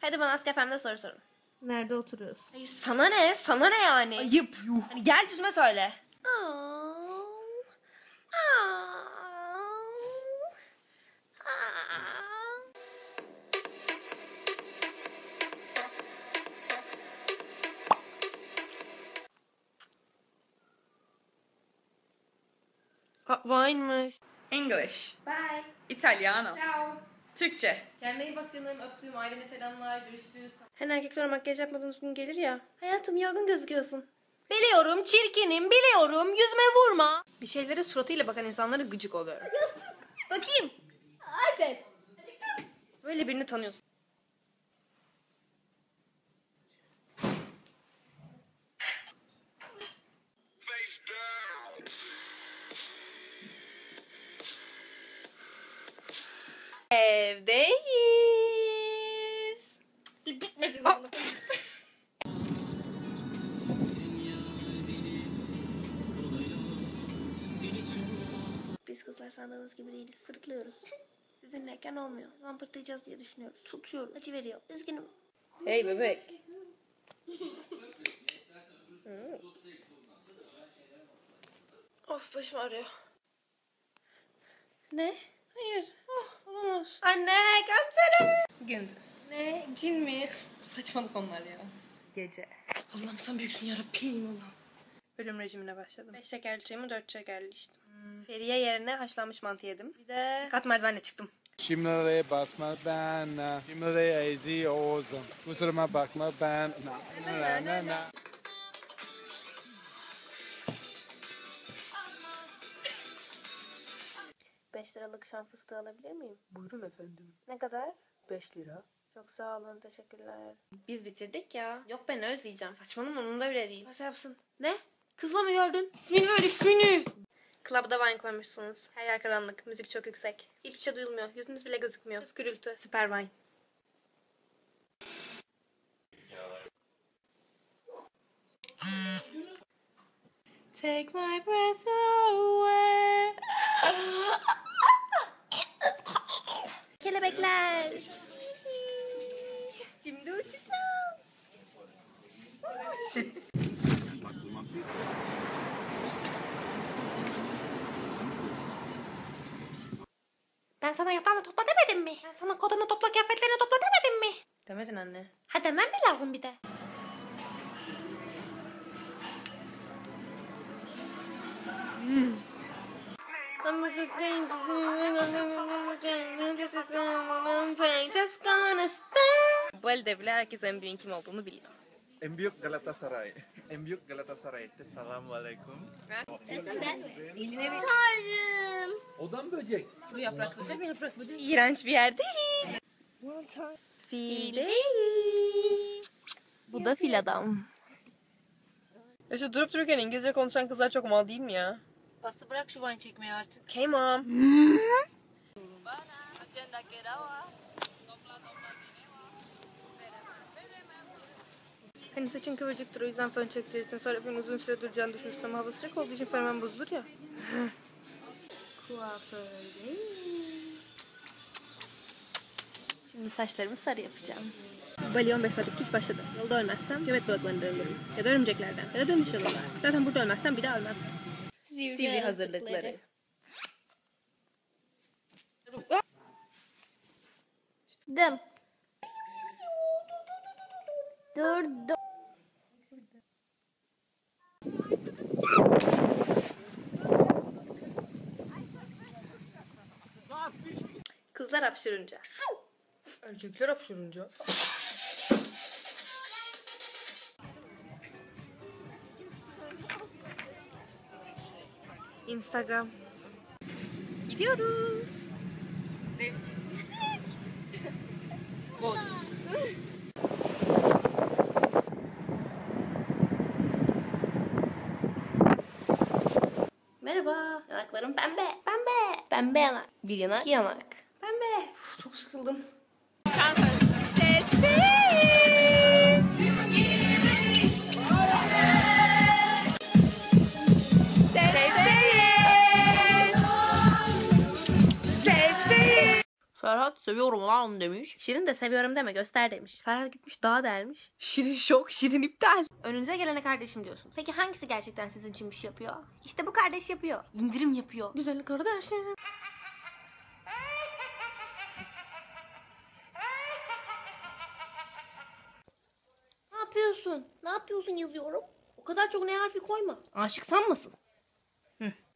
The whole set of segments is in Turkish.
Hadi bana Asker Fem'de soru sorun. Nerede oturuyorsun? Hayır sana ne? Sana ne yani? Ayıp yuh. Hani gel yüzüme söyle. Aa. Aa. Aa. Aa, Vine'mış. English. Bye. Italiano. Ciao. Türkçe. Kendine iyi bak canım. Öptüğüm ailene selamlar. Görüşürüz. Hani erkekler makyaj yapmadığınız gün gelir ya. Hayatım yorgun gözüküyorsun. Biliyorum çirkinim biliyorum yüzüme vurma. Bir şeylere suratıyla bakan insanlara gıcık oluyorum. Bakayım. iPad. Böyle birini tanıyorsun. Evdeyiz. Bir bitmedi zaten. Biz kızlar sandığınız gibi değiliz. Sırıtlıyoruz. Sizinleyken olmuyor. O zaman pırtlayacağız diye düşünüyoruz. Tutuyorum. Acı veriyor. Üzgünüm. Hey bebek. of başım ağrıyor. Ne? Hayır. Oh, olamaz. Anne kalksana. Gündüz. Ne? Cin mi? Saçmalık onlar ya. Gece. Allah'ım sen büyüksün yarabbim Allah'ım. Bölüm rejimine başladım. 5 şekerli çayımı 4 şekerli içtim. Hmm. Feriye yerine haşlanmış mantı yedim. Bir de kat merdivenle çıktım. Şimdi basma ben, şimdi easy olsun. Kusuruma bakma ben. Na na na na. Beş liralık şan fıstığı alabilir miyim? Buyurun efendim. Ne kadar? 5 lira. Çok sağ olun teşekkürler. Biz bitirdik ya. Yok ben özleyeceğim. Saçmalama onun da bile değil. Nasıl yapsın? Ne? Kızla mı gördün? İsmini ver ismini. Club'da wine koymuşsunuz. Her yer karanlık. Müzik çok yüksek. Hiçbir şey duyulmuyor. Yüzünüz bile gözükmüyor. Sırf gürültü. Süper wine. Take my breath away. Kelebekler. Şimdi uçacağız. Ben sana yatağını topla demedim mi? Ben sana kodanı topla kıyafetlerini topla demedim mi? Demedin anne. Ha demem mi lazım bir de? Stay. Bu elde bile herkes en büyüğün kim olduğunu biliyor. En büyük Galatasaray. En büyük Galatasaray. Selamun aleyküm. Odam böcek. İğrenç bir yerdeyiz. Fildeyiz. Bu da fil adam. Ya şu durup dururken İngilizce konuşan kızlar çok mal değil mi ya? Aslı bırak şu van çekmeyi artık. Okay mom. Hani saçın kıvırcıktır o yüzden fön çektirirsin. Sonra fön uzun süre duracağını düşünürsün ama hava sıcak olduğu için fön hemen bozulur ya. Kuafördeyiz. Şimdi saçlarımı sarı yapacağım. Bali 15 saatlik uçuş başladı. Yolda ölmezsem köpek balıklarından ölürüm. Ya da örümceklerden. Ya da dönmüş yolunda. Zaten burada ölmezsem bir daha ölmem. Sivri hazırlıkları. Dım. Dur dur. Kızlar hapşırınca. Erkekler hapşırınca. Instagram. Gidiyoruz. Merhaba. Yanaklarım pembe. Pembe. Pembe yanak. Bir yanak. iki yanak. Pembe. Uf, çok sıkıldım. Ferhat seviyorum lan demiş. Şirin de seviyorum deme göster demiş. Ferhat gitmiş daha delmiş. Şirin şok, Şirin iptal. Önünüze gelene kardeşim diyorsun. Peki hangisi gerçekten sizin için bir şey yapıyor? İşte bu kardeş yapıyor. İndirim yapıyor. Güzel kardeşim. Ne yapıyorsun? Ne yapıyorsun yazıyorum. O kadar çok ne harfi koyma. Aşık sanmasın.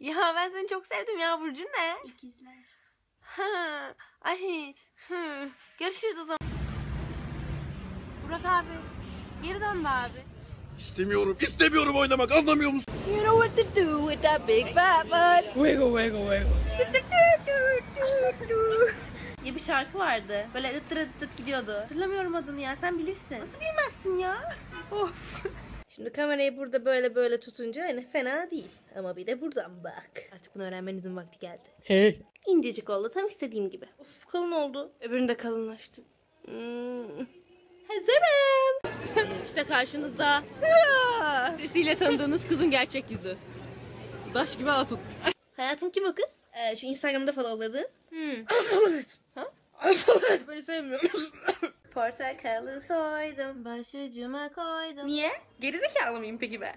Ya ben seni çok sevdim ya Burcu ne? İkizler. Ha, ay, hı. Görüşürüz o zaman. Burak abi, geri dön be abi. İstemiyorum, istemiyorum oynamak anlamıyor musun? You know what to do with that big fat butt. Wiggle wiggle wiggle. diye bir şarkı vardı. Böyle ıttır ıttır gidiyordu. Hatırlamıyorum adını ya sen bilirsin. Nasıl bilmezsin ya? Of. Şimdi kamerayı burada böyle böyle tutunca hani fena değil. Ama bir de buradan bak. Artık bunu öğrenmenizin vakti geldi. Hey. İncecik oldu tam istediğim gibi. Of kalın oldu. Öbürünü de kalınlaştı. Hmm. Hazırım. işte karşınızda sesiyle tanıdığınız kızın gerçek yüzü. Daş gibi hatun. Hayatım kim o kız? Ee, şu Instagram'da followladın. Hmm. Alfabet. Ha? Alfabet. Böyle sevmiyorum. Portakalı soydum, başucuma koydum. Niye? Gerizekalı mıyım peki ben?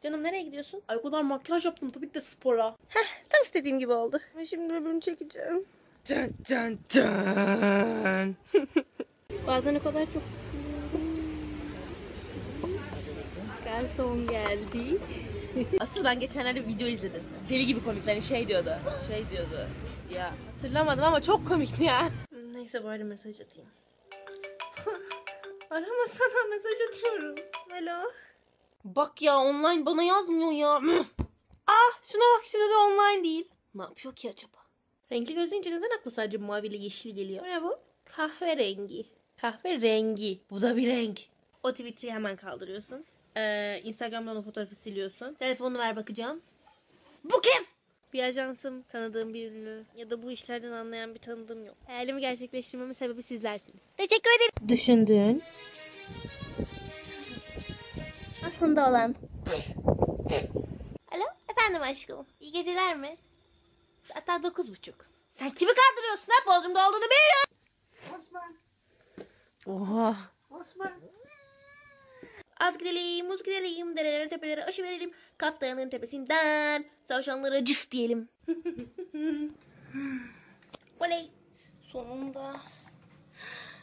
Canım nereye gidiyorsun? Ay o kadar makyaj yaptım tabii ki de spora. Heh tam istediğim gibi oldu. Ben şimdi öbürünü çekeceğim. Dın dın dın. Bazen o kadar çok sıkılıyorum. Garson geldi. Asıl ben geçenlerde video izledim. Deli gibi komikler şey diyordu. Şey diyordu. Ya hatırlamadım ama çok komikti ya. Neyse bari mesaj atayım. Arama sana mesaj atıyorum. Alo. Bak ya online bana yazmıyor ya. ah şuna bak şimdi de online değil. Ne yapıyor ki acaba? Renkli gözleyince neden aklı sadece mavi ile yeşil geliyor? Ne bu? Kahverengi. Kahverengi. Bu da bir renk. O tweet'i hemen kaldırıyorsun. Ee, Instagram'dan o fotoğrafı siliyorsun. Telefonunu ver bakacağım. Bu kim? Bir ajansım, tanıdığım bir ünlü ya da bu işlerden anlayan bir tanıdığım yok. Hayalimi gerçekleştirmemin sebebi sizlersiniz. Teşekkür ederim. Düşündüğün. Aslında olan. Alo, efendim aşkım. İyi geceler mi? Hatta dokuz buçuk. Sen kimi kandırıyorsun ha? Bodrum'da olduğunu biliyorum. Osman. Oha. Osman. Az gidelim, muz gidelim, derelere tepelere aşı verelim. Kaf Dağı'nın tepesinden savaşanlara cıs diyelim. Oley. Sonunda.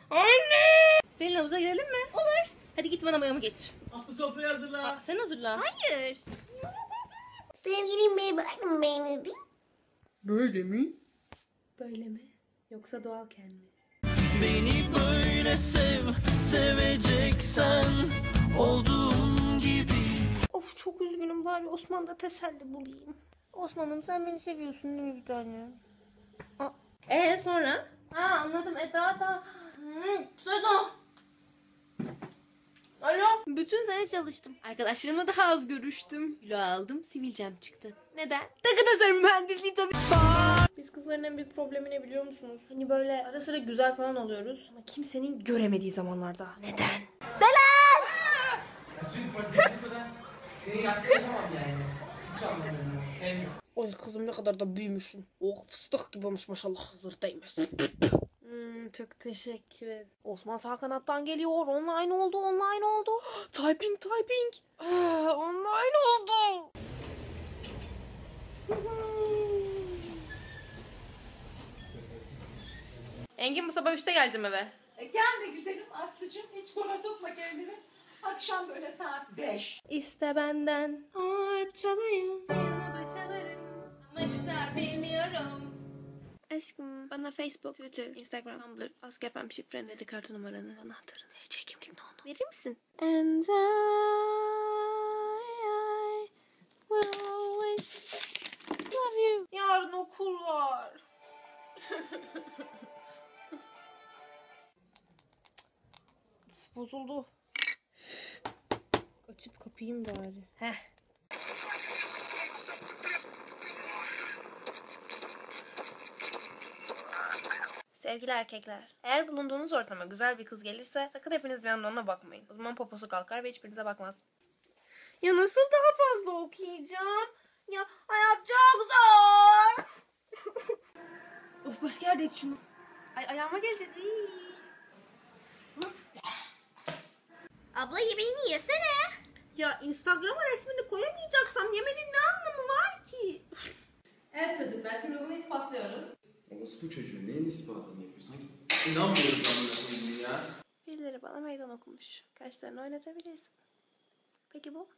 Anne! Seninle havuza girelim mi? Olur. Hadi git bana mayamı getir. Aslı sofrayı hazırla. Aa, sen hazırla. Hayır. Sevgilim beni bırakın beğenirdi. Böyle mi? Böyle mi? Yoksa doğalken mi? Beni böyle sev, seveceksen olduğum gibi. Of çok üzgünüm bari Osman'da teselli bulayım. Osman'ım sen beni seviyorsun değil mi bir tane? Ee sonra? Ha anladım Eda da. Hmm, Seda. Alo. Bütün sene çalıştım. Arkadaşlarımla daha az görüştüm. Kilo aldım, sivilcem çıktı. Neden? Takı tasarım mühendisliği tabii. Biz kızların en büyük problemi ne biliyor musunuz? Hani böyle ara sıra güzel falan oluyoruz. Ama kimsenin göremediği zamanlarda. Neden? Seni yaptıramam yani. Hiç anlamıyorum. Sevmiyorum. Oy kızım ne kadar da büyümüşsün. Oh fıstık gibi olmuş maşallah. Hazır değmez. Hmm, çok teşekkür ederim. Osman sağ kanattan geliyor. Online oldu, online oldu. typing, typing. Ah, online oldu. Engin bu sabah 3'te geleceğim eve. E, gelme güzelim Aslı'cığım. Hiç sonra sokma kendini. Akşam böyle saat 5. İste benden harp çalayım. Piyano da çalarım. Ama gitar bilmiyorum. Aşkım bana Facebook, Twitter, Instagram, Tumblr, Ask FM şifreni, kredi kartı numaranı, anahtarını, TC kimlik ne onu verir misin? And I, I will always love you. Yarın okul var. Bozuldu. Açıp kapayım bari. Heh. Sevgili erkekler, eğer bulunduğunuz ortama güzel bir kız gelirse sakın hepiniz bir anda ona bakmayın. O zaman poposu kalkar ve hiçbirinize bakmaz. Ya nasıl daha fazla okuyacağım? Ya hayat çok zor. of başka yerde iç şunu. Ay ayağıma gelecek. Iy. Abla yemeğini yesene. Ya Instagram'a resmini koyamayacaksam yemenin ne anlamı var ki? evet çocuklar şimdi bunu ispatlıyoruz. Orospu çocuğu neyin ispatını yapıyor? Sanki inanmıyoruz amına koyayım ya. Birileri bana meydan okumuş. Kaşlarını oynatabilirsin. Peki bu?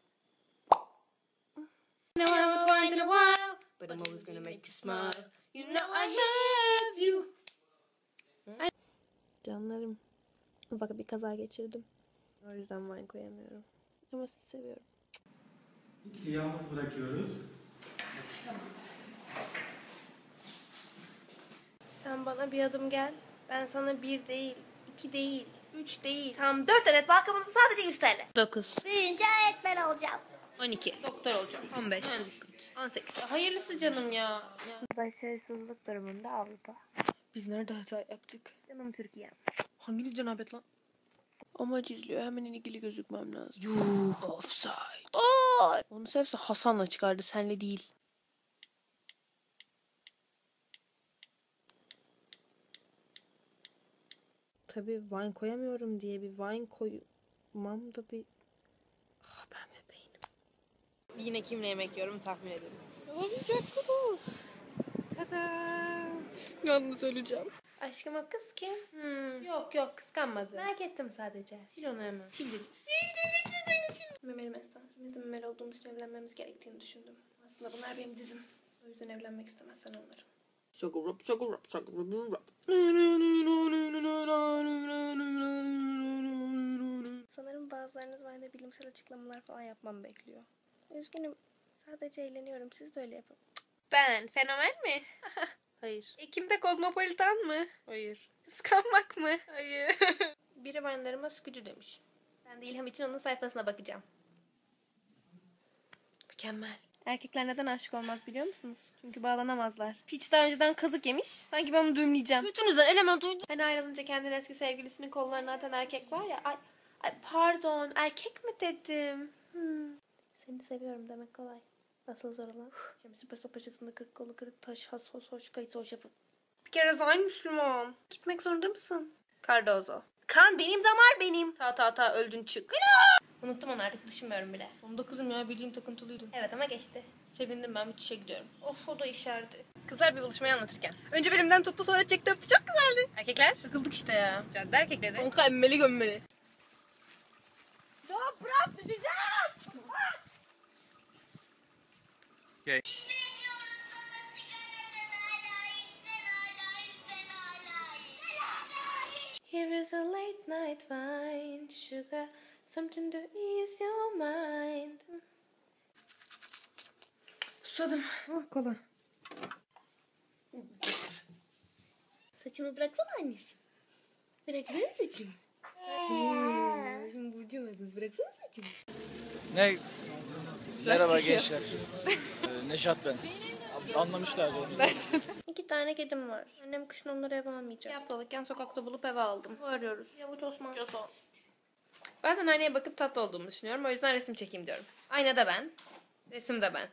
No, I would find in a while, but I'm always gonna make you smile. You know I love you. Canlarım. Ufak bir kaza geçirdim. O yüzden wine koyamıyorum. Ama sizi seviyorum. X'i yalnız bırakıyoruz. Sen bana bir adım gel. Ben sana bir değil, iki değil, üç değil. Tam dört adet balkamuzu sadece 100 TL. 9, Büyüyünce öğretmen olacağım. 12, doktor olacağım. 15, mühendislik. 18. Hayırlısı canım ya. ya. Başarısızlık durumunda Avrupa. Biz nerede hata yaptık? Canım Türkiye. Hanginiz cenabet lan? Amaç izliyor. Hemen ilgili gözükmem lazım. Yuh. Offside. Aa! Onu sevse Hasan'la çıkardı. Senle değil. Tabii wine koyamıyorum diye bir wine koymam da bir... Ah ben ve beynim. Yine kimle yemek yiyorum tahmin edin. Olamayacaksınız. Tada. Yalnız öleceğim. Aşkım o kız kim? Hmm. Yok yok kıskanmadı. Merak ettim sadece. Sil onu hemen. Sil dedim. Sil dedim beni sil. Memeli Mestan. İkimiz de memeli olduğumuz için evlenmemiz gerektiğini düşündüm. Aslında bunlar benim dizim. O yüzden evlenmek istemezsen sugar rap, sugar rap. Sanırım bazılarınız bende bilimsel açıklamalar falan yapmamı bekliyor. Üzgünüm. Sadece eğleniyorum. Siz de öyle yapın. Ben fenomen mi? Hayır. Ekim'de kozmopolitan mı? Hayır. Kıskanmak mı? Hayır. Biri benlerime sıkıcı demiş. Ben de İlham için onun sayfasına bakacağım. Mükemmel. Erkekler neden aşık olmaz biliyor musunuz? Çünkü bağlanamazlar. Piç daha önceden kazık yemiş. Sanki ben onu düğümleyeceğim. Üçünüzden element uydu. Ben ayrılınca kendini eski sevgilisinin kollarına atan erkek var ya. Ay, ay pardon erkek mi dedim? Hmm. Seni seviyorum demek kolay. Asıl zor olan. Şemsi Paşa paçasında kırık kolu kırık taş has hos hoş kayıt hoş şafı. Bir kere zayn Müslüman. Gitmek zorunda mısın? Cardozo. Kan benim damar benim. Ta ta ta öldün çık. Unuttum onu artık düşünmüyorum bile. Onda kızım ya bildiğin takıntılıydın. Evet ama geçti. Sevindim ben müthişe gidiyorum. Of o da işerdi. Kızlar bir buluşmayı anlatırken. Önce belimden tuttu sonra çekti öptü çok güzeldi. Erkekler? Takıldık işte ya. Cadde erkekleri. Onka emmeli gömmeli. Ya bırak düşeceğim. Here is a late night wine, sugar, something to ease your mind. Susadım. Ah kola. Saçımı bıraksana annesi. Bıraksana saçımı. Şimdi burcumadınız. Bıraksana saçımı. Ne? Merhaba gençler. Ee, Neşat ben. Anlamışlardı onu. İki tane kedim var. Annem kışın onları eve almayacak. Bir haftalıkken sokakta bulup eve aldım. Bu arıyoruz. Yavuç Osman. Coson. Bazen aynaya bakıp tatlı olduğumu düşünüyorum. O yüzden resim çekeyim diyorum. Aynada ben. Resimde ben.